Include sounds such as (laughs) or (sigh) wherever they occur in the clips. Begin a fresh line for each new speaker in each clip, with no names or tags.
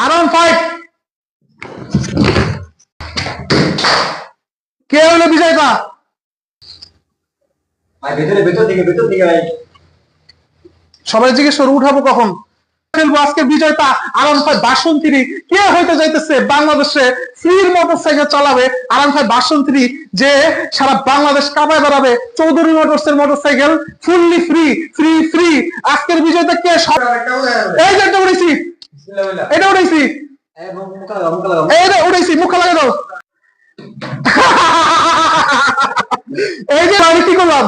আরাম ফাইভ কে হলো
ভেতরে ভেতর ভেতর ভাই।
সবাই জিজ্ঞেস করে উঠাবো কখন? খেলব আজকে বিজয়তা আরাম কে হইতে যাইতেছে? বাংলাদেশে ফ্রির মোটরসাইকেল চালাবে আরাম ফাইভ বাসন্তী যে সারা বাংলাদেশ কাঁপায় বেড়াবে। চৌধুরী মোটরস এর motorcycle fully free free free আজকের বিজয়তা কে সব- এই যে একটা
বিসমিল্লাহ বইলা
এটা
এই মুখ লাগা
দাও এই যে আমি কি করলাম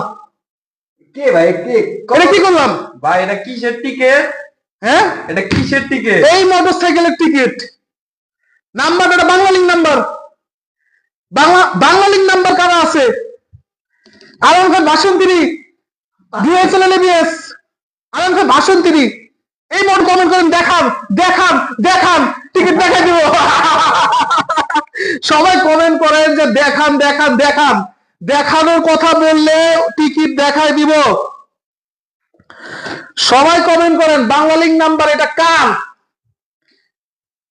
কে ভাই কে
এটা কি করলাম
ভাই এটা কিসের টিকেট
হ্যাঁ
এটা কিসের টিকেট
এই মোটরসাইকেলের টিকিট নাম্বার এটা Bangla link number Bangla Bangla link number কারা আছে আলম খান বাসন্তিরি ডিএসএল এবিএস আলম খান বাসন্তিরি এই মোট কমেন্ট করেন, দেখান দেখান দেখান টিকিট দেখাই দিব। সবাই কমেন্ট করেন যে দেখান দেখান দেখান। দেখানোর কথা বললে টিকিট দেখায় দিব। সবাই কমেন্ট করেন বাংলা লিঙ্ক নাম্বার এটা কার?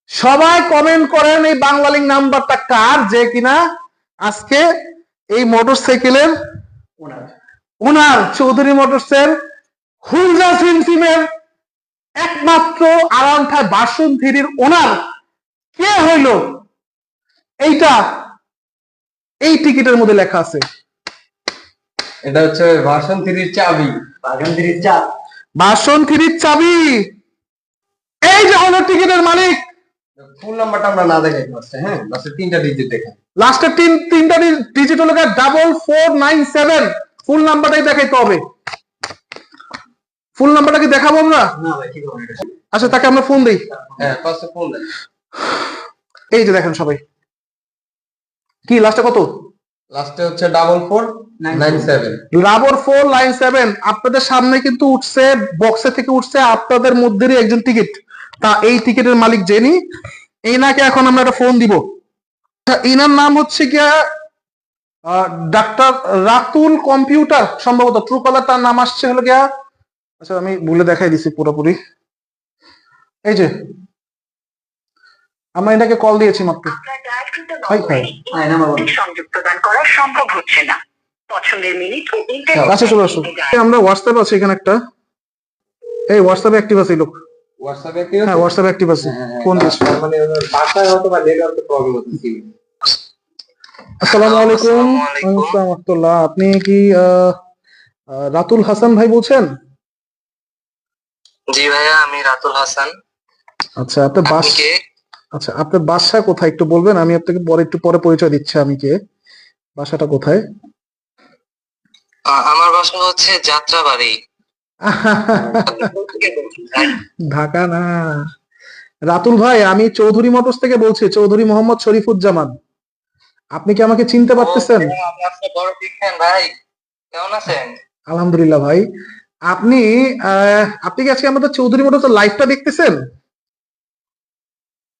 সবাই কমেন্ট করেন এই বাংলা লিঙ্ক নাম্বারটা কার, যে কিনা আজকে এই মোটরসাইকেলের
ওনার
ওনার চৌধুরী মোটরসের হুলজা সিমসিমের একমাত্র আরামঠা বাসন্তীর ওনার। কে হইল? এইটা এই টিকিটের মধ্যে লেখা আছে।
এটা হচ্ছে থ্রির চাবি। ভাষণ থ্রির চা
বাসন্তীর চাবি! এই যে হলো টিকিটের মালিক!
ফুল নাম্বারটা আমরা না দেখাই ফার্স্টে হ্যাঁ? লাস্টে তিনটা ডিজিট দেখাই
লাস্টের তিন তিনটা ডিজিট হলো double four nine seven full নাম্বারটাই দেখাইতে হবে। ফুল নাম্বারটা কি দেখাবো আমরা?
না ভাই ঠিক হবে এটা।
আচ্ছা তাকে আমরা ফোন দিই।
হ্যাঁ ফোন দেন।
এই যে দেখেন সবাই। কি লাস্টে কত?
লাস্টে হচ্ছে ডাবল ফোর
রাবর ফোর লাইন সেভেন আপনাদের সামনে কিন্তু উঠছে বক্সে থেকে উঠছে আপনাদের মধ্যেরই একজন টিকিট তা এই টিকিটের মালিক জেনি এই নাকে এখন আমরা একটা ফোন দিব। আচ্ছা, ইনার নাম হচ্ছে গিয়া ডাক্তার রাতুল কম্পিউটার সম্ভবত। ট্রু কলার তার নাম আসছে হলো গিয়া আচ্ছা আমি বলে দেখাই দিছি পুরোপুরি। এই যে আমরা এটাকে কল দিয়েছি মাত্র।
হ্যাঁ
সংযোগ প্রদান করা সম্ভব হচ্ছে না। পছন্দের মিনিট ও ইন্টারনেট
আসো। আমরা হোয়াটসঅ্যাপ আছে এখানে একটা। এই হোয়াটসঅ্যাপে অ্যাক্টিভ আছে লোক।
হোয়াটসঅ্যাপে কি
হ্যাঁ হোয়াটসঅ্যাপ অ্যাক্টিভ আছে। ফোন দিয়েছে
মানে হয়তো বা প্রবলেম হচ্ছে
আসসালামু আলাইকুম।
আসসালামু। আলাইকুম।
আপনি কি রাতুল হাসান ভাই বলছেন?
জি ভাইয়া আমি রাতুল হাসান।
আচ্ছা আপনার বাস আচ্ছা আপনার বাসা কোথায় একটু বলবেন? আমি আপনাকে পরে একটু পরে পরিচয় দিচ্ছি আমি কে। বাসাটা কোথায়?
আমার বাসা হচ্ছে যাত্রাবাড়ি।
ঢাকা না। রাতুল ভাই আমি চৌধুরী মোটরস থেকে বলছি চৌধুরী মোহাম্মদ শরীফুজ্জামান। আপনি কি আমাকে চিনতে পারতেছেন? আলহামদুলিল্লাহ ভাই। আপনি আপনি কি আজকে আমাদের চৌধুরী মোটরস লাইভটা দেখতেছেন?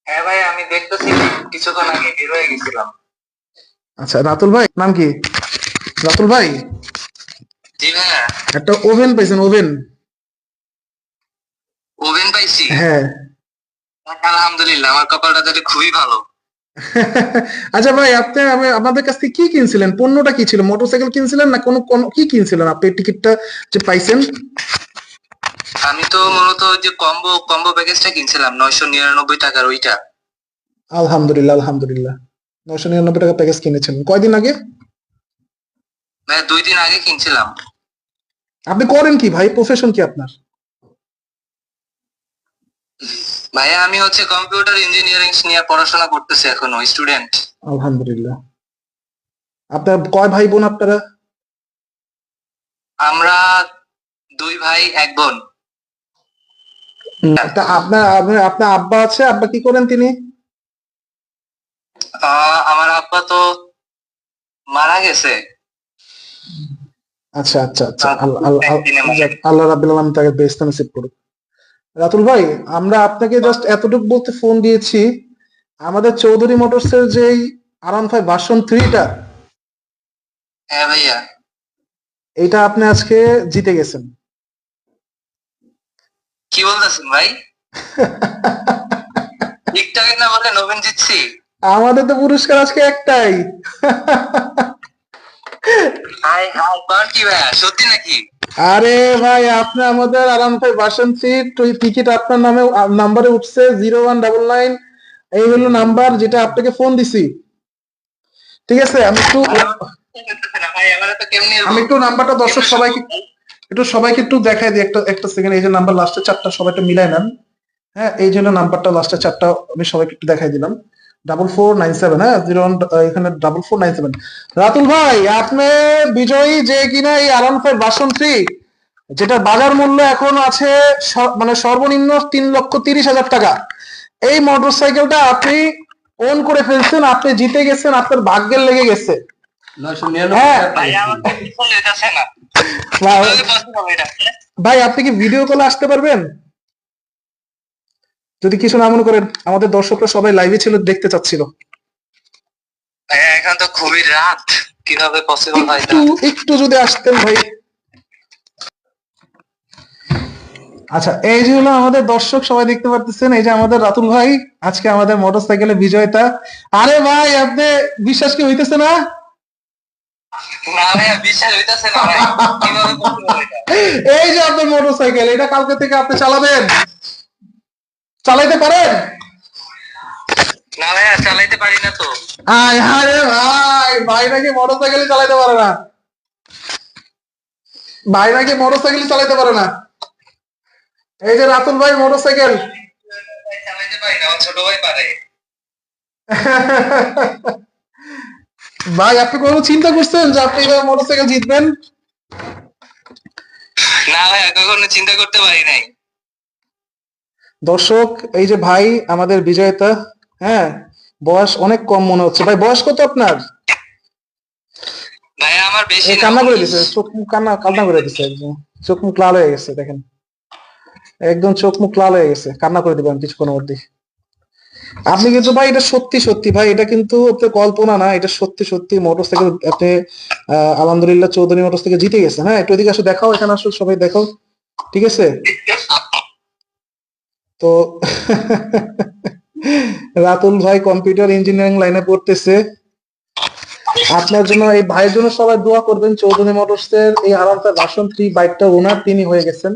হ্যাঁ ভাই আমি দেখতেছি। কিছুক্ষণ আগে বের হয়ে গেছিলাম।
আচ্ছা রাতুল ভাই নাম কি? রাতুল ভাই?
জি ভাইয়া।
একটা ওভেন পাইছেন ওভেন
ওভেন পাইছি?
হ্যাঁ।
আলহামদুলিল্লাহ আমার কপালটা তাহলে খুবই ভালো। (laughs)
আচ্ছা ভাই আপনি আমি- আমাদের কাছ থেকে কি কিনছিলেন? পণ্যটা কি ছিল? মোটরসাইকেল কিনছিলেন না কোনো কোনো কি কিনছিলেন আপনি টিকিটটা যে পাইছেন?
আমি তো মূলত যে কম্বো কম্বো প্যাকেজটা কিনছিলাম নয়শো নিরানব্বই টাকার ওইটা।
আলহামদুলিল্লাহ আলহামদুলিল্লাহ। নয়শো নিরানব্বই টাকা প্যাকেজ কিনেছেন। কয়দিন আগে?
ভাই দুই দিন আগে কিনছিলাম।
আপনি করেন কি ভাই? প্রফেশন কি আপনার?
ভাইয়া আমি হচ্ছে কম্পিউটার ইঞ্জিনিয়ারিং নিয়ে পড়াশোনা করতেছি এখনও স্টুডেন্ট
আলহামদুলিল্লাহ। আপনার কয় ভাই বোন আপনারা?
আমরা দুই ভাই এক বোন।
তা আপনার আপনার- আব্বা আছে? আব্বা কি করেন তিনি?
আমার আব্বা তো মারা গেছে।
আচ্ছা আচ্ছা আচ্ছা। আল্লাহ আল্লাহ রাব্বুল আলামিন তাকে বেস্ট নসিব করুক। রাতুল ভাই আমরা আপনাকে জাস্ট এতটুকু বলতে ফোন দিয়েছি। আমাদের চৌধুরী মোটরসের যে আরাম ফাইভ ভার্সন থ্রিটা
হ্যাঁ ভাইয়া।
এটা আপনি আজকে জিতে গেছেন।
কি বলতেছেন ভাই? (laughs) টিকটকের না বলে নবীন জিতছি?
আমাদের তো পুরস্কার আজকে একটাই (laughs)
হাই হাই কর কি ভাইয়া সত্যি নাকি?
আরে ভাই আপনি আমাদের আরাম ভাই বাসন সিট টিকিট আপনার নামে নাম্বারে উঠছে জিরো ওয়ান ডাবল নাইন এই হলো নাম্বার যেটা আপনাকে ফোন দিছি। ঠিক আছে আমি একটু আমি একটু নাম্বারটা দর্শক সবাইকে একটু সবাইকে একটু দেখাই দিই একটা একটা সেকেন্ড এই যে নাম্বার লাস্টে চারটা সবাই একটু মিলাই নেন। হ্যাঁ এই জন্য নাম্বারটা লাস্টে চারটা আমি সবাইকে একটু দেখাই দিলাম। ডাবল ফোর নাইন সেভেন হ্যাঁ? জিরো এখানে double four nine seven Ratul ভাই আপনি বিজয়ী যে কিনা এই আরাম ফাইভ বাসন থ্রি যেটা বাজার মূল্য এখন আছে স- মানে সর্বনিম্ন তিন লক্ষ তিরিশ হাজার টাকা। এই মোটরসাইকেলটা আপনি ওন করে ফেলছেন আপনি জিতে গেছেন আপনার ভাগ্যের লেগে গেছে। হ্যাঁ।
ভাই
আপনি কি ভিডিও কলে আসতে পারবেন? যদি কিছু না মনে করেন আমাদের দর্শকরা সবাই লাইভে ছিল দেখতে চাচ্ছিল।
এখন তো খুবই রাত। কীভাবে পসিবল হয়
একটু একটু যদি আসতেন ভাই। আচ্ছা এই যে হলো আমাদের দর্শক সবাই দেখতে পারতেছেন এই যে আমাদের রাতুল ভাই আজকে আমাদের মোটরসাইকেলের বিজয়তা আরে ভাই আপনি বিশ্বাস কি হইতেছে না? এই যে আপনার মোটরসাইকেল এটা কালকে থেকে আপনি চালাবেন। চালাইতে পারেন?
না ভাইয়া চালাইতে পারি না তো।
আয় আরে ভাই ভাই নাকি মোটরসাইকেল চালাতে পারে না। ভাই নাকি মোটরসাইকেল চালাতে পারে না। এই যে রাতুল ভাই মোটরসাইকেল।
ভাই, চালাইতে পারি না ছোট ভাই পারে।
ভাই আপনি কোনো চিন্তা করছেন যে আপনি এবার মোটরসাইকেল জিতবেন?
না ভাইয়া কখনো চিন্তা করতে পারি নাই।
দর্শক এই যে ভাই আমাদের বিজয়তা হ্যাঁ বয়স অনেক কম মনে হচ্ছে। ভাই বয়স কত আপনার?
ভাইয়া আমার বেশি
কান্না করে। দিছে চোখ মুখ কান্না কান্না করে দিছে একদম। চোখ মুখ লাল হয়ে গেছে দেখেন। একদম চোখ মুখ লাল হয়ে গেছে কান্না করে দিবেন কিছুক্ষণের মধ্যে আপনি কিন্তু ভাই এটা সত্যি সত্যি ভাই এটা কিন্তু আপনার কল্পনা না এটা সত্যি সত্যি মোটরসাইকেল আপনি আহ, আলহামদুলিল্লাহ চৌধুরী মোটরস থেকে জিতে গেছেন হ্যাঁ একটু এদিকে আসো দেখাও এখানে আসো সবাই দেখাও। ঠিক আছে? তো (laughs) রাতুল ভাই কম্পিউটার ইঞ্জিনিয়ারিং লাইনে পড়তেছে। আপনার জন্য এই ভাইয়ের জন্য সবাই দোয়া করবেন চৌধুরী মোটরস এর এই আরামটা ভার্সন থ্রি বাইকটা ওনার তিনি হয়ে গেছেন।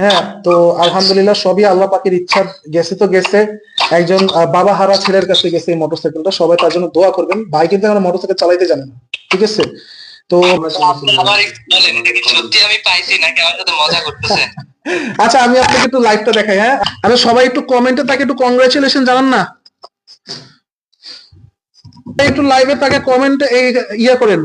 হ্যাঁ তো আলহামদুলিল্লাহ সবই আল্লাহ পাকের ইচ্ছা গেছে তো গেছে। একজন বাবা হারা ছেলের কাছে গেছে এই মোটরসাইকেলটা সবাই তার জন্য দোয়া করবেন। ভাই কিন্তু এখন মোটরসাইকেল চালাইতে জানে না ঠিক আছে? তো
আমার সত্যি আমি পাইছি আমার সাথে মজা করতেছে? (laughs)
আচ্ছা আমি আপনাকে একটু লাইভটা দেখাই হ্যাঁ? আচ্ছা সবাই একটু কমেন্টে তাকে একটু কংগ্রেচুলেশন জানান না। একটু লাইভে তাকে কমেন্ট ইয়ে করেন।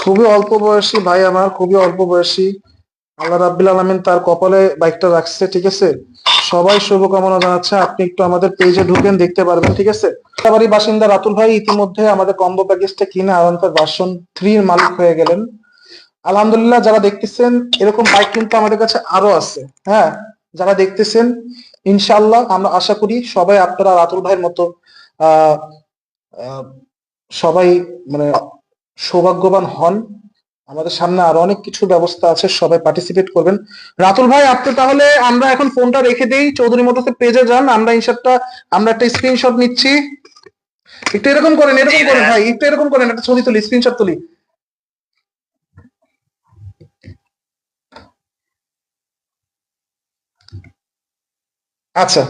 খুবই
অল্প বয়সী ভাই আমার, খুবই অল্প বয়সী। আল্লাহ রাব্বিল আলমিন তার কপালে বাইকটা রাখছে, ঠিক আছে? সবাই শুভকামনা জানাচ্ছে। আপনি একটু আমাদের পেজে ঢুকেন, দেখতে পারবেন, ঠিক আছে? বাড়ি বাসিন্দা রাতুল ভাই, ইতিমধ্যে আমাদের কম্বো প্যাকেজটা কিনে আরামফার ভার্সন থ্রির মালিক হয়ে গেলেন। আলহামদুলিল্লাহ, যারা দেখতেছেন, এরকম বাইক কিন্তু আমাদের কাছে আরও আছে হ্যাঁ? যারা দেখতেছেন ইনশাল্লাহ আমরা আশা করি সবাই আপনারা রাতুল ভাইয়ের মতো সবাই মানে সৌভাগ্যবান হন। আমাদের সামনে আরও অনেক কিছু ব্যবস্থা আছে সবাই পার্টিসিপেট করবেন। রাতুল ভাই আপনি তাহলে আমরা এখন ফোনটা রেখে দেই। চৌধুরী মোটরসের পেজে যান আমরা ইনশাল্লাহ আমরা একটা স্ক্রিনশট নিচ্ছি। একটু এরকম করেন এরকম করেন ভাই একটু এরকম করেন একটা ছবি তুলি স্ক্রিনশট তুলি। আচ্ছা।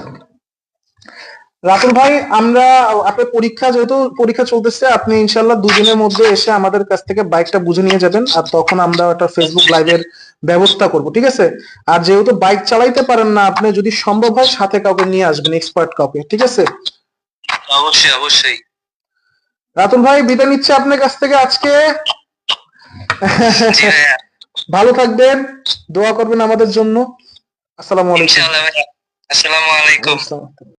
রাতুল ভাই আমরা আপনার পরীক্ষা যেহেতু পরীক্ষা চলতেছে আপনি ইনশাল্লাহ দুদিনের মধ্যে এসে আমাদের কাছ থেকে বাইকটা বুঝে নিয়ে যাবেন আর তখন আমরা একটা ফেসবুক লাইভের ব্যবস্থা করব ঠিক আছে? আর যেহেতু বাইক চালাইতে পারেন না আপনি যদি সম্ভব হয় সাথে কাউকে নিয়ে আসবেন এক্সপার্ট কাউকে ঠিক আছে?
অবশ্যই অবশ্যই।
রাতুল ভাই বিদায় নিচ্ছে আপনার কাছ থেকে আজকে। (laughs) ভালো থাকবেন দোয়া করবেন আমাদের জন্য। আসসালামু আলাইকুম।
ইনশাআল্লাহ আসসালামু আলাইকুম।